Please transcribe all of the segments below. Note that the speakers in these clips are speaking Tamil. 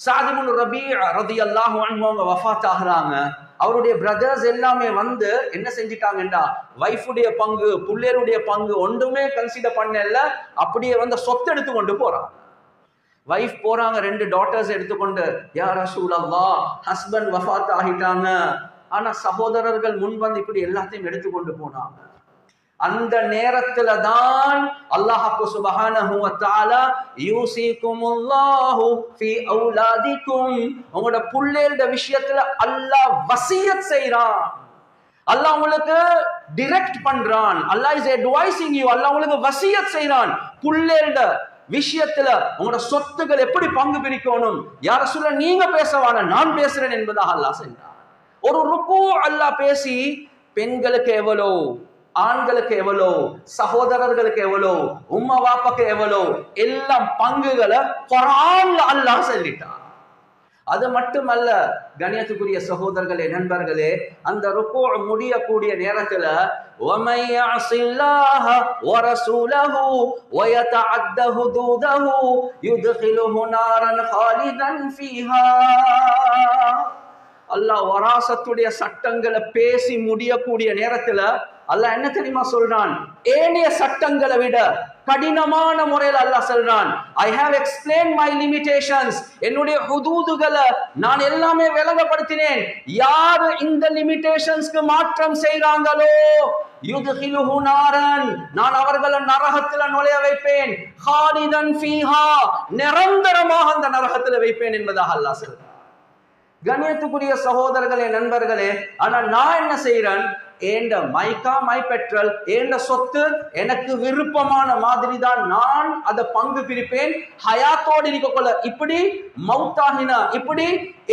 சாதிபுல் ரபி ரதி அல்லாஹ் அவங்க வஃபாத் ஆகுறாங்க. அவருடைய பிரதர்ஸ் எல்லாமே வந்து என்ன செஞ்சிட்டாங்கடா வைஃபுடைய பங்கு புள்ளையருடைய பங்கு ஒன்றுமே கன்சிடர் பண்ணல. அப்படியே வந்து சொத்து எடுத்து கொண்டு போறாங்க வைஃப் போறாங்க ரெண்டு டாட்டர்ஸ் எடுத்துக்கொண்டு யார் ரசூலல்லா ஹஸ்பண்ட் வஃபாத் ஆகிட்டாங்க. ஆனா சகோதரர்கள் முன் வந்து இப்படி எல்லாத்தையும் எடுத்துக்கொண்டு போனாங்க. அந்த நேரத்துல தான் அல்லாஹு சுபஹானஹு வ தஆலா யூசிகுமுல்லாஹு ஃபீ அவுலாதிக்கும் உங்களோட புள்ளைகளோட விஷயத்துல அல்லாஹ் வசியத் செய்றான். அல்லாஹ் உங்களுக்கு டிரெக்ட் பண்றான். Allah is advising you Allah உங்களுக்கு வசியத் செய்றான். புள்ளைகளோட விஷயத்துல உங்களோட சொத்துக்கள் எப்படி பங்கு பிரிக்கணும்? யார சொல்ல நீங்க பேசவான நான் பேசுறேன் என்பதாக அல்லாஹ் செய்றான் ஒரு ருக்கு அல்லாஹ் பேசி பெண்களுக்கு எவ்வளோ ஆண்களுக்கு எவ்வளோ சகோதரர்களுக்கு எவ்வளோ உம்மா வாப்பாக்கு எவ்வளோ எல்லாம் பங்குகளை குரான்ல அல்லாஹ் சொல்லிட்டான் அது மட்டுமல்ல கணியத்துக்குரிய சகோதரர்களே நண்பர்களே அந்த ருக்கு முடியக்கூடிய நேரத்துல وَمَن يَعْصِ اللَّهَ وَرَسُولَهُ அல்லாஹ் வராசத்துடைய சட்டங்களை பேசி முடியக்கூடிய நேரத்துல அல்லாஹ் என்ன தெரியுமா சொல்றான்? ஏனைய சட்டங்களை விட கடினமான முறையில் அல்லாஹ் சொல்றான். I have explain my limitations என்னுடைய ஹுதூதுகளை நான் எல்லாமே விளங்கப்படுத்தினேன். யார் இந்த லிமிடேஷன்ஸ்க்கு மாற்றம் செய்றாங்களோ? யுதுகிலுஹு நான் அவர்களை நரகத்துல நுழைய வைப்பேன். ஹாலிதன் ஃபீஹா. நிரந்தரமாக அந்த நரகத்துல வைப்பேன் என்பதாக அல்லாஹ் சொல்றான். கண்ணியத்துக்குரிய சகோதரர்களே நண்பர்களே ஆனா நான் என்ன செய்யறேன் ஏண்ட மைக்கா மை பெட்ரல் ஏண்ட சொத்து எனக்கு விருப்பமான மாதிரி தான் நான் அதை பங்கு பிரிப்பேன். ஹயாத்தோடு இருக்கக்குள்ள இப்படி மவுத்தாகினா இப்படி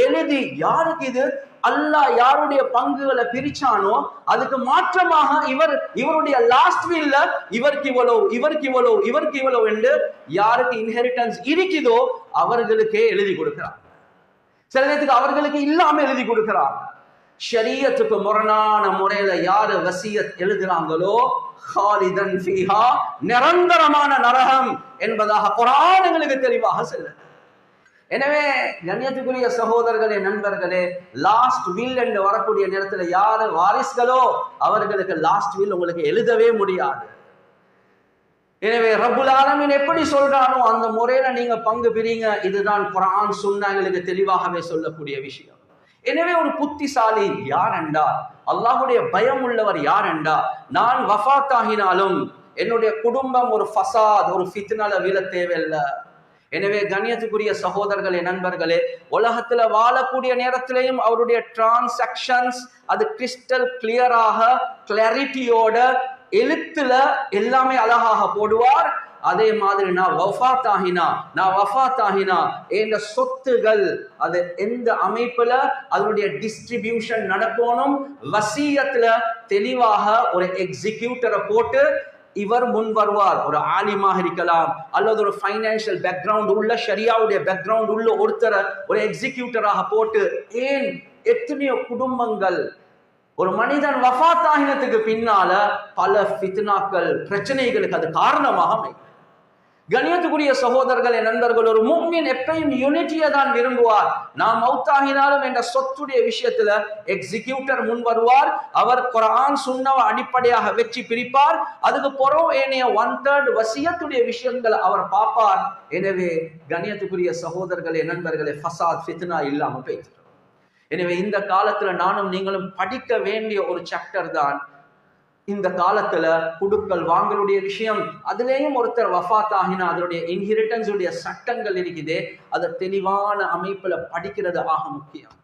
எழுதி யாருக்கு இது? அல்லாஹ் யாருடைய பங்குகளை பிரிச்சானோ அதுக்கு மாற்றமாக இவர் இவருடைய லாஸ்ட் வீல்ல இவருக்கு இவ்வளவு இவருக்கு இவ்வளவு இவருக்கு இவ்வளவு என்று யாருக்கு இன்ஹெரிட்டன்ஸ் இருக்குதோ அவர்களுக்கே எழுதி கொடுக்கிறார். சில நேரத்துக்கு அவர்களுக்கு இல்லாம எழுதி கொடுக்கிறார். ஷரியத்துக்கு முரணான முறையில யாரு வசியத் எழுதுறாங்களோ ஹாலிதன் ஃபீஹா நிரந்தரமான நரகம் என்பதாக குரான் எங்களுக்கு தெளிவாக செல்லுது. எனவே கண்ணியத்துக்குரிய சகோதரர்களே நண்பர்களே லாஸ்ட் வில் என்று வரக்கூடிய நேரத்துல யாரு வாரிஸ்களோ அவர்களுக்கு லாஸ்ட் வில் உங்களுக்கு எழுதவே முடியாது. எனவே ரபுல் ஆலமின் எப்படி சொல்றானோ அந்த முறையில நீங்க பங்கு பிரிங்க. இதுதான் குரான் சுன்னா எங்களுக்கு தெளிவாகவே சொல்லக்கூடிய விஷயம். எனவே ஒரு புத்திசாலி யார் என்றா அல்லாஹுடைய பயம் உள்ளவர் யார் என்றா நான் வஃத்தாகினாலும் என்னுடைய குடும்பம் ஒரு ஃபசாத் ஒரு ஃபித்னால வீழ தேவையில்லை. எனவே கண்ணியத்துக்குரிய சகோதரர்களே நண்பர்களே உலகத்துல வாழக்கூடிய நேரத்திலையும் அவருடைய டிரான்சாக்ஷன்ஸ் அது கிறிஸ்டல் கிளியராக கிளாரிட்டியோட எழுத்துல எல்லாமே அழகாக போடுவார். அதே மாதிரி நான் வஃபா தாகினா நான் வஃபா தாகினா என்ற சொத்துகள் அது எந்த அமைப்புல அதனுடைய டிஸ்ட்ரிபியூஷன் நடக்கணும். வசியத்துல தெளிவாக ஒரு எக்ஸிக்யூட்டரை போட்டு இவர் முன் வருவார். ஒரு ஆலிமாக இருக்கலாம் அல்லது ஒரு ஃபைனான்சியல் பேக்ரவுண்ட் உள்ள ஷரியாவுடைய பேக்ரவுண்ட் உள்ள ஒருத்தரை ஒரு எக்ஸிக்யூட்டராக போட்டு ஏன் எத்தனையோ குடும்பங்கள் ஒரு மனிதன் வஃத் ஆகினத்துக்கு பின்னால பல ஃபித்னாக்கள் பிரச்சனைகளுக்கு அது காரணமாக அமையும் கணியத்துக்குரிய சகோதரர்களே நண்பர்கள் ஒரு முக்மின் எப்பயும் யூனிட்டியை தான் விரும்புவார். நாம் மௌத்தாகினாலும் என்ற சொத்துடைய விஷயத்துல எக்ஸிக்யூட்டர் முன் வருவார். அவர் குரான் சுண்ணவை அடிப்படையாக வச்சு பிரிப்பார் அதுக்கு புறம் ஏனைய ஒன் தேர்ட் வசியத்துடைய விஷயங்களை அவர் பார்ப்பார். எனவே கணியத்துக்குரிய சகோதரர்களே நண்பர்களே ஃபசாத் ஃபித்னா இல்லாம போயிட்டு எனவே இந்த காலத்துல நானும் நீங்களும் படிக்க வேண்டிய ஒரு சாப்டர் தான். இந்த காலத்துல குடுக்கல் வாங்கலுடைய விஷயம் அதுலேயும் ஒருத்தர் வஃத் ஆகினா அதனுடைய இன்ஹெரிட்டன்ஸுடைய சட்டங்கள் இருக்குது. அதை தெளிவான அமைப்புல படிக்கிறது ஆக முக்கியம்.